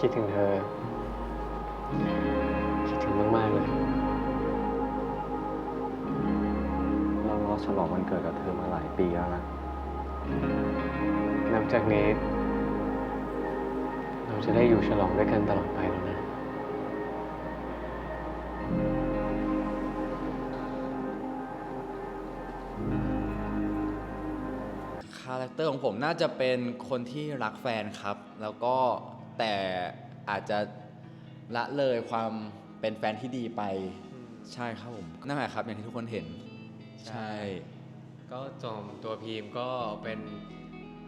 คิดถึงเธอ คิดถึงมาก ๆ เลย เรารอฉลองวันเกิดกับเธอมาหลายปีแล้วนะ นับจากนี้ เราจะได้อยู่ฉลองด้วยกันตลอดไปแล้วนะ คาแรคเตอร์ของผมน่าจะเป็นคนที่รักแฟนครับ แล้วก็ แต่อาจจะละเลยความเป็นแฟนที่ดีไปใช่ครับผมนั่นแหละครับอย่างที่ทุกคนเห็น ใช่ ก็จอมตัวพีมก็เป็น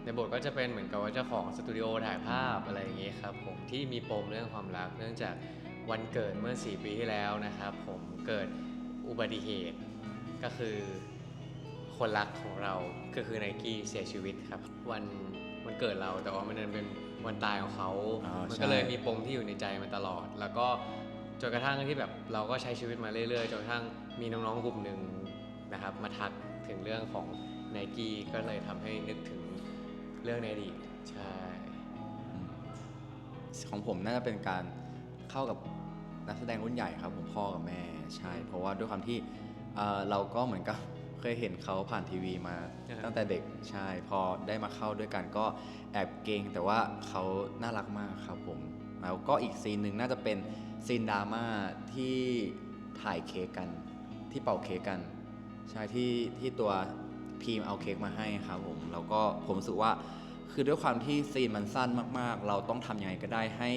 ในบทก็จะเป็นเหมือนกับว่าเจ้าของสตูดิโอถ่ายภาพอะไรอย่างเงี้ยครับผมที่มีปมเรื่องความรัก เนื่องจากวันเกิดเมื่อ 4 ปีที่แล้วนะครับ ผมเกิดอุบัติเหตุก็คือคนรักของเราก็คือไนกี้เสียชีวิตครับ วัน วันเกิดเรา แต่ว่ามันดันเป็นวันตายของเขาอ๋อมันใช่ก็เลยมีปมที่อยู่ในใจมาตลอด แล้วก็จนกระทั่งที่แบบเราก็ใช้ชีวิตมาเรื่อยๆจนกระทั่งมีน้องๆกลุ่มหนึ่งนะครับ มาทักถึงเรื่องของไนกี้ก็เลยทำให้นึกถึงเรื่องในอดีตใช่ ของผมน่าจะเป็นการเข้ากับนักแสดงรุ่นใหญ่ครับผมพ่อกับแม่ใช่ เพราะว่าด้วยความที่เอ่อเราก็เหมือนกับ เคยเห็นเขาผ่านทีวีมาอ่าตั้งแต่เด็กใช่พอได้มาเข้าด้วยกันก็แอบเกรงแต่ว่าเขาน่ารักมากครับผม แล้วก็อีกซีนหนึ่งน่าจะเป็นซีนดราม่าที่ถ่ายเค้กกัน ที่เป่าเค้กกัน ใช่ที่ที่ตัวพีมเอาเค้กมาให้ครับผมแล้วก็ผมรู้สึกว่าคือด้วยความที่ซีนมันสั้นมากๆ เราต้องทำยังไงก็ได้ให้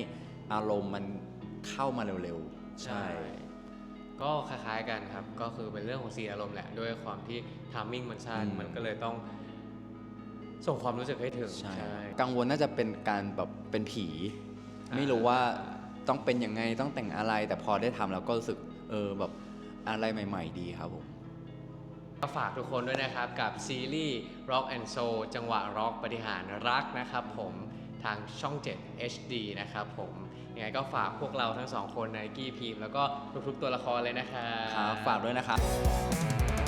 อารมณ์มันเข้ามาเร็วๆ ใช่ ก็คล้ายๆกันครับ ก็คือเป็นเรื่องของสีนอารมณ์แหละ ด้วยความที่ทามมิ่งมันสั้นอืมมันก็เลยต้อง ส่งความรู้สึกให้ถึงใช่กังวลน่าจะเป็นการแบบเป็นผี ไม่รู้ว่าต้องเป็นยังไงต้องแต่งอะไร แต่พอได้ทำแล้วก็รู้สึกเออแบบอะไรใหม่ ๆ ดีครับผมก็ฝากทุกคนด้วยนะครับกับซีรีส์ Rock and Soul จังหวะร็อกปฏิหารรักนะครับผม ทางช่อง 7 HD นะครับผมยังไงก็ฝากพวกเราทั้งสองคนในกี้พีมแล้วก็ทุกๆตัวละครเลยนะครับ ครับฝากด้วยนะครับ